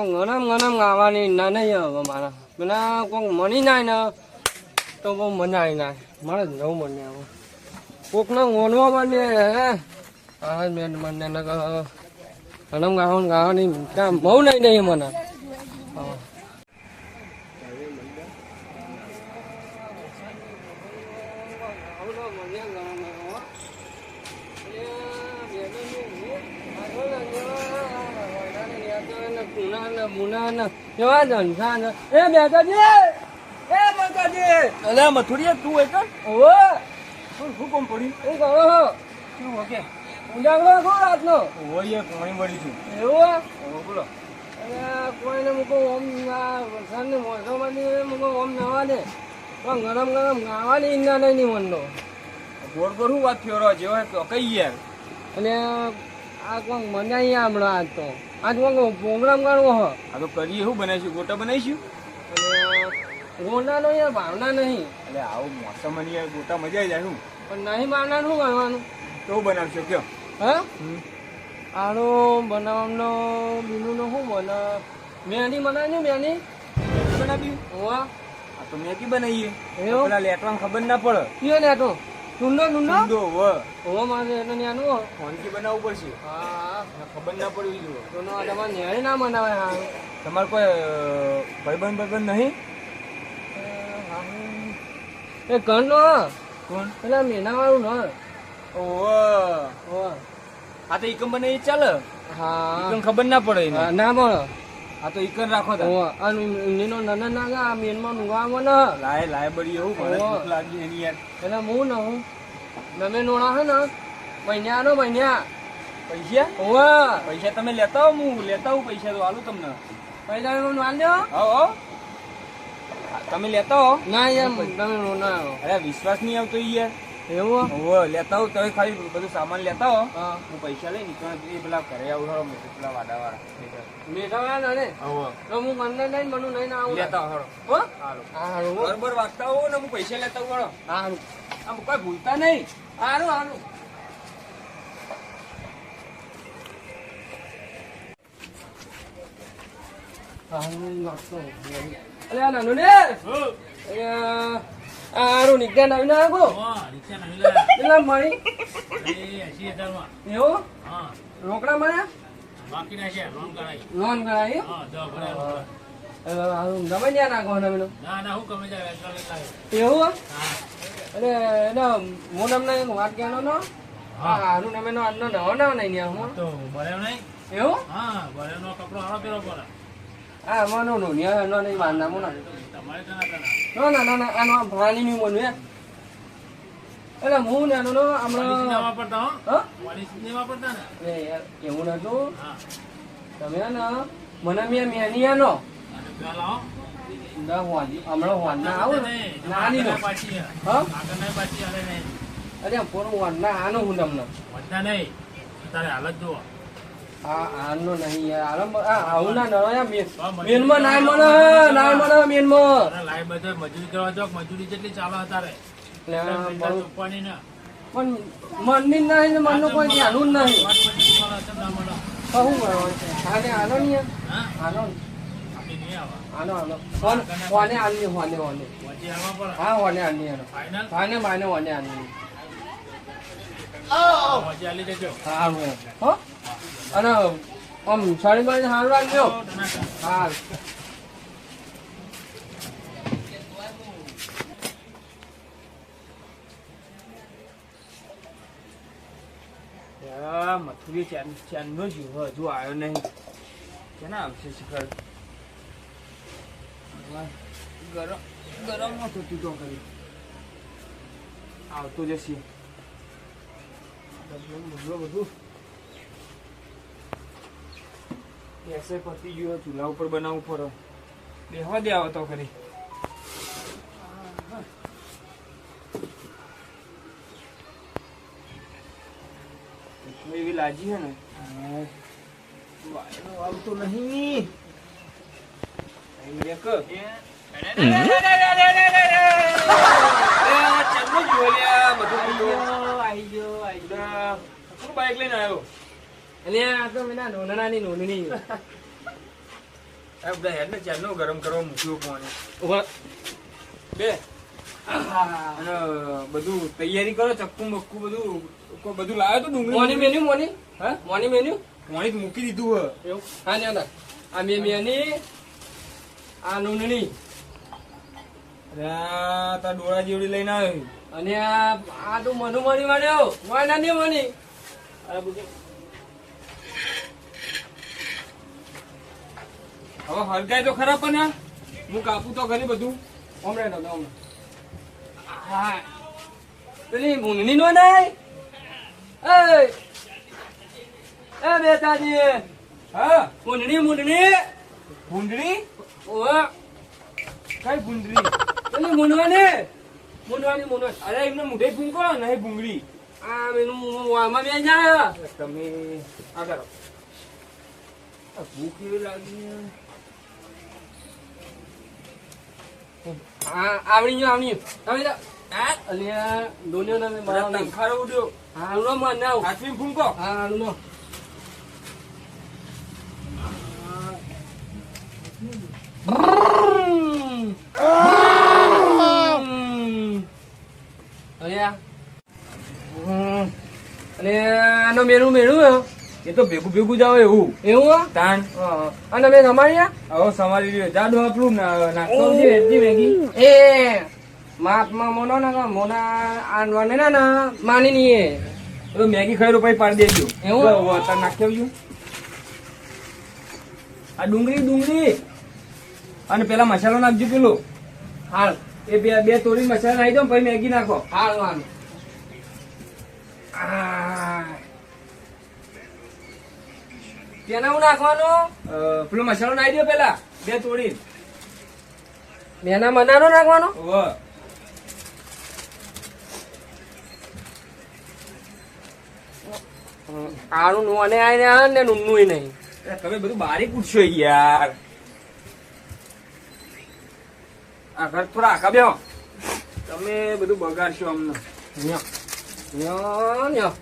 કોઈ ગરમ ગરમ ગાવાની ના નહીં હવે મારા. મને કોઈ મળી નાય ને, તો બહુ આવી નાય. મારે જ નવું મને હવે કોકને ઓનવા મને હે. હા મેં મને ને ગરમ ગાવાનું ગાવાની કામ બહુ નહીં નહીં મને. હા. કેવા જલસા ને એ બેટાજી એ બેટાજી અલે મથુરિયા તું એક શું કોમ પડી છો? શું ઓકે ઉજાગરો છો રાતનો? ઓય પાણી મળી છું. એવું ઓ બોલો. કોઈને મૂકો ઓમ વરસાદની મોસમમાંથી મૂકો ઓમ નવા ને પણ ગરમ ગરમ ગાવાની ઈંડા નહીં નહીં મનનો. ગોળ ગોળ શું વાત થયો જેવા તો કઈ યાર અને આ કોણ મને અહીંયા હમણાં તો. આજ પ્રોગ્રામ કરવો હો. આ તો કરીએ શું બનાવીશું? ગોટા બનાવીશું? ગોટાનો યાર ભાવના નહીં. એટલે આવું મોસમ યાર ગોટા મજા આવી જાય શું? પણ નહીં ભાવના શું કરવાનું? તો બનાવશો? કયો? હા? આનો બનાવવાનો બીનુનો શું બને? મેની બનાવી મેની બનાવી હોવા. આ તો મેગી બનાવીએ? પેલા લેટવાનું ખબર ના પડે. કયો ને ટુંડો ટુંડો ઠંડો વ. હોવા મારે એટલે ન્યાનું હો ફોનથી બનાવવું પડશે? હા ખબર ના પડવી જોઈએ. તો નો તમારે ન્યાય ના મનાવે હા. તમારે કોઈ ભાઈબંધ ભાઈબંધ નહીં? એ કણ નો કોણ? પેલા મેના વાળું ન ઓ હોવા. આ તો ઈકમ એ ચાલે? હા. ઈકમ ખબર ના પડે ના મળે. આ તો ઇકન રાખો તા હોવા અને એનો નાના નાગા મેનમાં નુંગા મને લાય લાય બળી એવું મને ભૂખ લાગી એની યાર. એટલે હું ન હું. તમે નોણા હે ને. મહિના નો મહિના. પૈસા? ઓવા પૈસા તમે લેતા હો હું લેતા હું પૈસા તો આલું તમને. પૈસા હું આવો આવો. તમે લેતા હો. ના એમ તમે નોણા અરે વિશ્વાસ નહીં આવતો યાર. એવું? લેતા હો તમે ખાલી બધું સામાન લેતા હો. હું પૈસા લઈ નીકળ એ પેલા ઘરે આવું હળો પેલા વાડા વાળા મીઠા ને? આવો તો હું મને મને લઈને આવું લેતા હળો હો? હાલો. હારું બરોબર વાગતા હો ને હું પૈસા લેતા હું હળો હારું આમ કોઈ ભૂલતા નહીં. હારું હારું અરે નાનું ને અરે આ હારું ના આગો કેટલા મળી. એવું? રોકડા મળ્યા? લોન કરાવી. હવે હારું ગમે ત્યાં નાખો નવીનો એવું હો? અરે એનો હું તમને એક વાત કહેવાનો નો હા. હારું તમે નો આજનો નવો નવો નહીં ન્યા હું. એવું? હા મનો નો નો નહીં વાંધા મનો નો ના ના ના ના આનો ભાણી નું મનું. હે એટલે હું ને એનો હમણાં વાપરતા વાપરતા ને? એવું નતું. તમે હે ને મને મેં મેની આનો ના. હમણાં હોના આવો ને. નાની નો. અરે પૂરું હોના આનો હું તમને. આ આનો નહીં યાર આવું ના નરો મેનમાં નાય મળે નાય મળે મેનમાં. મજૂરી કરવા મજૂરી જેટલી ચાલે અત્યારે. પણ મનની નહીં ને મનનું કોઈ ધ્યાનું નહીં આને આનો નહીં આનો આનો કોને આની આવવા પડે હા હોને આની આનો ભાને ભાને આની હો? અને આમ સાડી બારી સારું રાખજો. હા. મથુરી ચાન ચાનનો જ હજુ આવ્યો નહીં. કેના આવશે શિખર? ગરમ ગરમ ન થતું તો કરી આવતો જશે. બધું બધું બધું ગેસે પતી ગયો ચૂલા ઉપર બનાવવું પડે. બેહવા દે આવો તો કરી એવી લાજી હે. ને આવતો નહીં. એક. જ બોલ્યા, બધું આવી ગયો આવી શું બાઈક લઈને આવ્યો? એટલે આ તો મેના નોનાની નોનની આ બધા હેડ ચાલનો ગરમ કરવા મૂક્યો બે. અને બધું તૈયારી કરો ચક્કુ બક્કુ બધું બધું લાવ્યો તો ડુંગળી મોની મેન્યુ મોની? હા? મોની મેન્યુ? મોની મૂકી દીધું હે હા ને આ મે મેની આ નૂનની અરે આ ડોળા જેવડી લઈને આવ્યો. અને આ આ તો મનુ મની વાળ્યો મોય ના મની. આ બધું હવે હલકાય તો ખરા પણ. હું કાપું તો ખરી બધું. નો ઓમરે હા. પેલી મુનની નો નાય? એ બેતાજી હા. મુંડણી મુનની ભૂંડળી ઓવા કઈ ભૂંડળી પેલી મુનવાની મુનવાની મુનવાની અરે એમને મુઢે ફૂંકો નહીં ભૂંગળી. આ મેનું વામાં બે જાય તમે આગળ ભૂખ એવી લાગી આ આવડી ગયો આવડી ગયો. અલ્યા દોન્યો ના મેં મારા તંખારો ઉડ્યો. હા નો માર નાવ હાથમી ફૂંકો હા નો અલ્યા. અને આનો મેળું મેળું? એ તો ભેગું ભેગું જ આવે એવું. એવું તાણ. અને મેં સમારી હવે સમારી રહ્યો. જાડો આપણું ના- નાખતો આવજે, એટલી મેગી. એ માપમાં મોનો ના મોના આનવાને ના ના માની નહીં તો મેગી ખાઈ રૂપાઈ પાડી દેજો. એવું? અત્યારે નાખી આવજો. આ ડુંગળી ડુંગળી. અને પેલા મસાલો નાખજો પેલો. હાલ. એ બે બે તોડી મસાલા નાખી દો પછી મેગી નાખો. હાલ હાલ. આ, તેના હું નાખવાનો? પેલો મસાલો નાખી દો પેલા. બે તોડી. મેના મનાનો નાખવાનો? આનું નોને આઈને આ ને નુન્નું નહીં. તમે બધું બારી પૂછશો યાર. આ ઘર થોડા આખા બેહો. તમે બધું બગાડશો અમને. ન્યો. ન્યો ન્યો.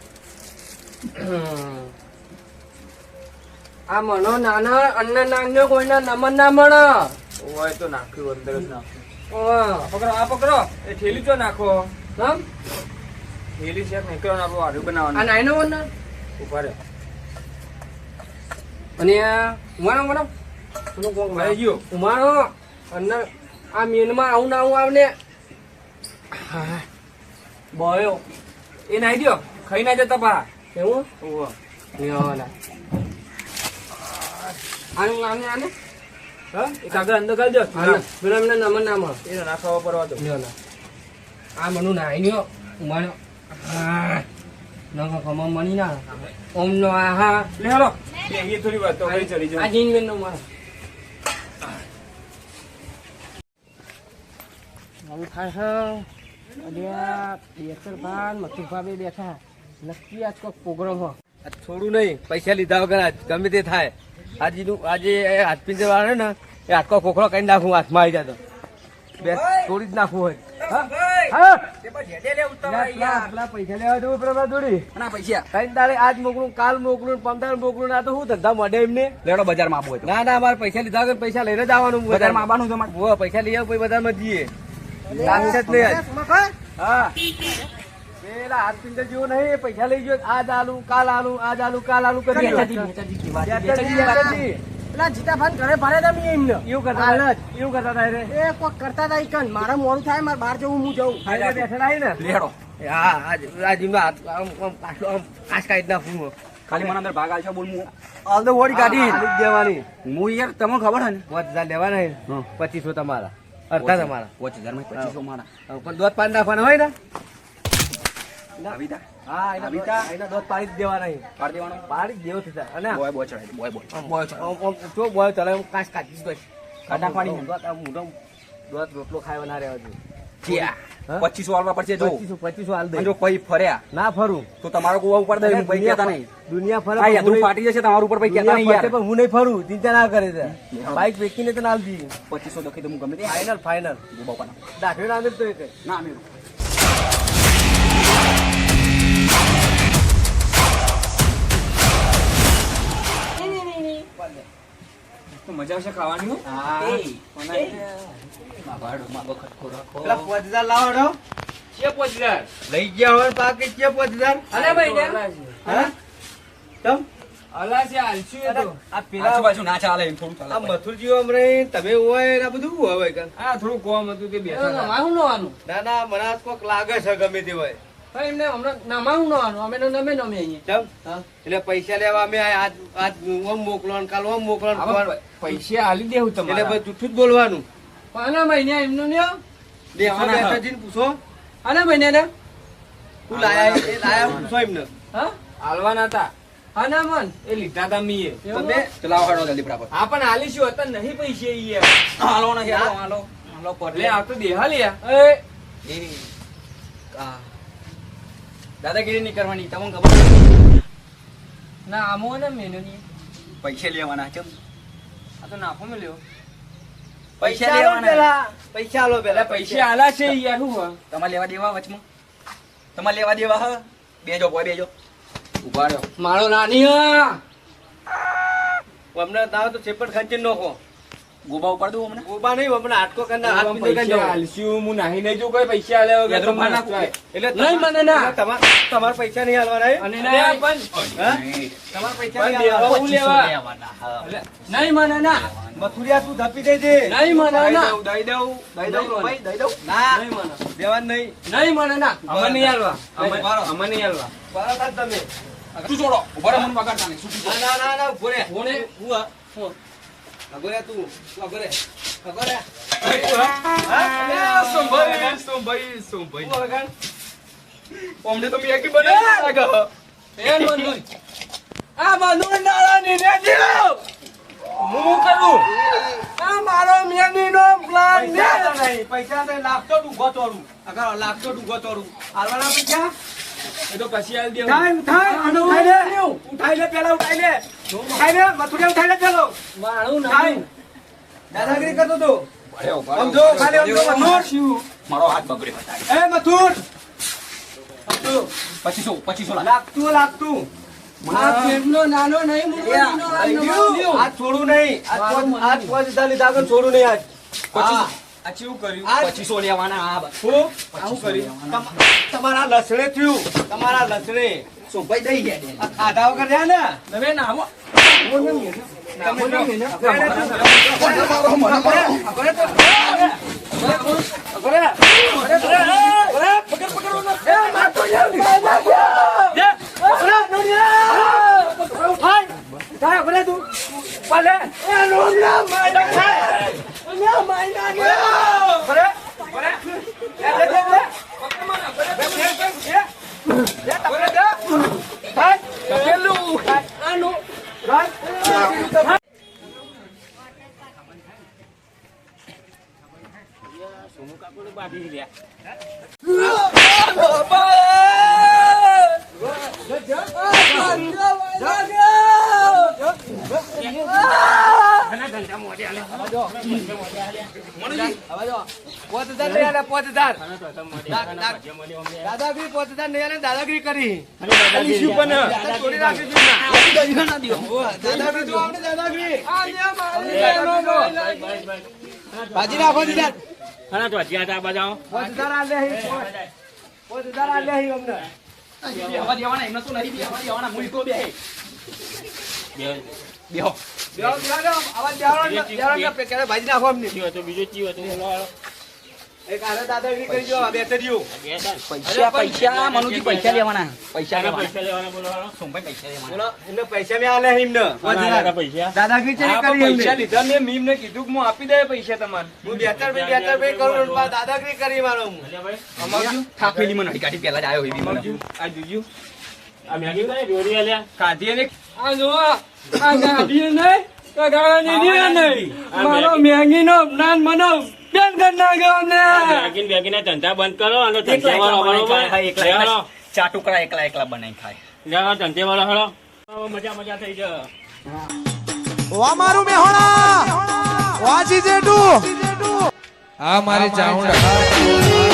આ મનો નાના અન્ન નાન્યો કોઈના નમન ના મણ. હોય તો નાખ્યું અંદર જ નાખ્યું. પકડો આ પકડો. એ થેલી ચો નાખો? હમ? થેલી છે નીકળો ને આપણું બનાવવાનું. આ નાઈનો વન ઊભા રહે. અને આ ઉમારો તું કોણ ભાઈ ગયો. ઉમારો અન્ન આ મેનમાં આવું ના આવું આવને. બોયો. એ નાઈ દો ખાઈ ના જતા પા એવું? ઓહો. ના. આનું આને આને. હા? એ કાગળ અંદર કાઢ દો. પેલા મને નમન ના એ નાખવા પરવા દો લ્યો. ના આ મનું નાઈ ખમો મની ના ઓમ નો. આ લે હાલો. એ થોડી વાત તો ઘરે ચડી આ જાઓ જીન બેન નો મારો. આવું થાય અલ્યા બેસર ભાન બેઠા. નક્કી આજ કોઈક પ્રોગ્રામ હો. થોડું નહીં પૈસા લીધા વગર આજ ગમે તે થાય. આજનું આજે એ હાથ પિંજર વાળો ને એ આખો ખોખરો કરી નાખું હાથમાં આવી જતો બે તોડી જ નાખવું હોય. કઈ ના ના ના મારે પૈસા લીધા પૈસા લઈને જ આવવાનું પૈસા લઈ આવ બજારમાં જઈએ હા. પેલા હાથ પિંજર જેવો નહીં પૈસા લઈ ગયો. આજ આલુ કાલ આલુ આજ આલુ કાલ આલુ કરી બેટાજી, બેટાજી. પેલા જીતાભાઈ ઘરે ભાડે તમે એમને. એવું કરતા એવું કરતા હતા રે. એ કોક કરતા હતા ઈ મારે મોડું થાય મારે બહાર જવું હું જવું. હાઈવે બેઠેલા ને? લેડો. હા આજ આજ હાથ આમ આમ પાછો આમ આજ કાઢી નાખું ખાલી મને અંદર ભાગ આલશો બોલ હું. હાલ તો વોડી કાઢી. દેવાની. હું યાર તમને ખબર છે ને? પાંચ હજાર લેવાના પચીસો તમારા. અડધા તમારા. પાંચ હજારમાં પચીસો મારા. પણ દોધ પાંચ નાખવાના હોય ને? હા? એના પાડી જ દેવાના. દેવાનો? પાડી જ દેવો થતા અને બોય બોય બોય બોય બોય રોટલો ખાવા ના રહેવા જોઈએ. પચીસો વાળવા પડશે જો. પચીસો હાલ દે. જો ફર્યા ના ફરું. તો તમારો કુવા ઉપર દે કહેતા નહીં. દુનિયા ફરે આ ફાટી જશે તમારું ઉપર પછી કહેતા નહીં યાર. પણ હું નહીં ફરું ચિંતા ના કરે છે. બાઈક વેચીને તો ના આવતી પચીસો દખી તો હું ગમે તે ફાઈનલ ફાઈનલ બાપાના દાખલો ના તો ના મેરું તો મજા આવશે ખાવાની હો. પેલા લાવો. છે પોચદાર. લઈ ગયા હોય પાકી છે પોચદાર અરે ભાઈ ને. હા તમ અલા છે આલસી એ તો. આ પેલા આ મથુરજીઓ હમણાં તમે હોય ને આ બધું હોય આ થોડું કોમ હતું તે બેઠા હતા. નવાનું ના ના મને કોક લાગે છે ગમે તે હોય એમને હમણાં નમાવું નવાનું અમે નમે નમે અહીંયા. એટલે પૈસા લેવા અમે આજ આજ ઓમ મોકલો કાલ ઓમ મોકલો ને પૈસા આલી દેવું તમારે. બધું જૂઠું જ બોલવાનું. આના મહિને એમનું લ્યો દેખો બેઠાજીને પૂછો. આના મહિને ને તું લાયા એ લાયા પૂછો એમને. હા? આલવાના હતા. આના મન? એ લીધા હતા મીએ? તમે હા પણ આલીશું હતા નહીં પૈસા ઈ યાર. લે આ તો દેહા લે. એ દાદાગીરી નહીં કરવાની તમને ખબર ના આમો ને મેનો ની. પૈસા લેવાના છે આ તો નાખો મેં લ્યો. પૈસા લેવાના. પેલા. પૈસા આલો પેલા પૈસા. આલા છે યાર શું તમારે લેવા દેવા વચમાં? તમારે લેવા દેવા હ? બેજો કોઈ બેજો. ઊભા રહ્યો મારો નાની હા. અમને તાવ તો ચેપટ ખાંચી નાખો. ગોબા ઉપર દઉં હમણાં? ગોબા નહીં હમણાં આટકો કરના હાથ પીંધો કરી પૈસા હું નાહી નહીં જો કોઈ પૈસા આલે વગર યાદ તમારે એટલે નહીં મને ના. તમાર તમાર પૈસા નહીં આલવાના અને ના પણ તમાર પૈસા નહીં દેવા હું. લેવા નહીં મને ના. મથુરિયા તું ધપી દેજે નહીં મને ના. દઈ દઉં, દઈ દઉં, ભાઈ, દઈ દઉં. ના. નહીં મને. દેવાનું નહીં. નહીં મને ના. અમને નહીં આલવા. અમે- નહીં, બરાબર. અમને નહીં આલવા. બરાબર તમે. તું છોડો. બરાબર મને પકડતા નહીં. ના ના ના ના ઊભો રે? હું. હું. હું અમને તો મેગી બનાવી લાગે હે. બંધુઈ. આ બંધુઈ નાળાની ને જીવ. હું કરું આ મારો મેનીનો પ્લાન નહીં પૈસા તો લાખતો ડૂગો તોડું અગર લાખતો ડૂગો તોડું હાલવાના પૈસા એ તો પછી આલી દેવું. લે ઉઠાઈ લે પેલા ઉઠાઈ લે લે મથુરિયા ઉઠાઈ લે પેલો મારું નહીં. દાદાગીરી કરતો તો. સમજો ખાલી સમજો મથુર. મારો હાથ બગડે બતાય. એ મથુર. પચીસો પચીસો લાગતું લાગતું. નાનો નહીં આ. નહીં. હજાર લીધા આગળ છોડું નહીં આજ. પચીસો. આ ચેવું કર્યું પચીસો લેવાના આ. હું આવું કર્યું તમ- તમારા લસણે થયું તમારા લસણે શું ભાઈ દઈ ગયા ખાધા વગર રહ્યા ને તમે નામો આવો. પોચ હજાર લઈ આલે, પોચ હજાર. દા- દા- દાદાગીરી કરી તો. ભાજી આલે હી અમને. બેહવા દેવાના એમને તો નહીં બેહવા દેવાના હું એકલો બેહે બેહો. બેહો, બેહો, બેહો. આવા બેહો ને, ને, પેલા ભાજી નાખો અમને. એક હારે દાદાગીરી કરી દો, બેટરીઓ. પૈસા પૈસા મનુજી પૈસા લેવાના. પૈસા લેવાના. સોમભાઈ પૈસા લેવાના? બોલો, એમને પૈસા મેં આલે એમને. પોચ હજાર. દાદાગીરી છે ને કરી પૈસા લીધા મેં મીમને કીધું કે હું આપી દે પૈસા તમારે. હું બેતર ભાઈ બેતર ભાઈ કરું મારો હું. થાકેલી મને પહેલા જ આવ્યો આ આ જુઓ, આ ગાડીએ નહીં, તો ગાળાની નીરે નહીં. મારો મેંગીનો પ્લાન બનાવ. બેન કરી નાખ્યો અમને. ધંધા બંધ કરો અને ધંધા એકલા વાળો બરોબર એકલા એકલા ચા ટુકડા એકલા એકલા બનાવી ખાય. જાઓ ધંધે વાળો હળો મજા મજા થઈ જાય આ મારી ચાઉંડા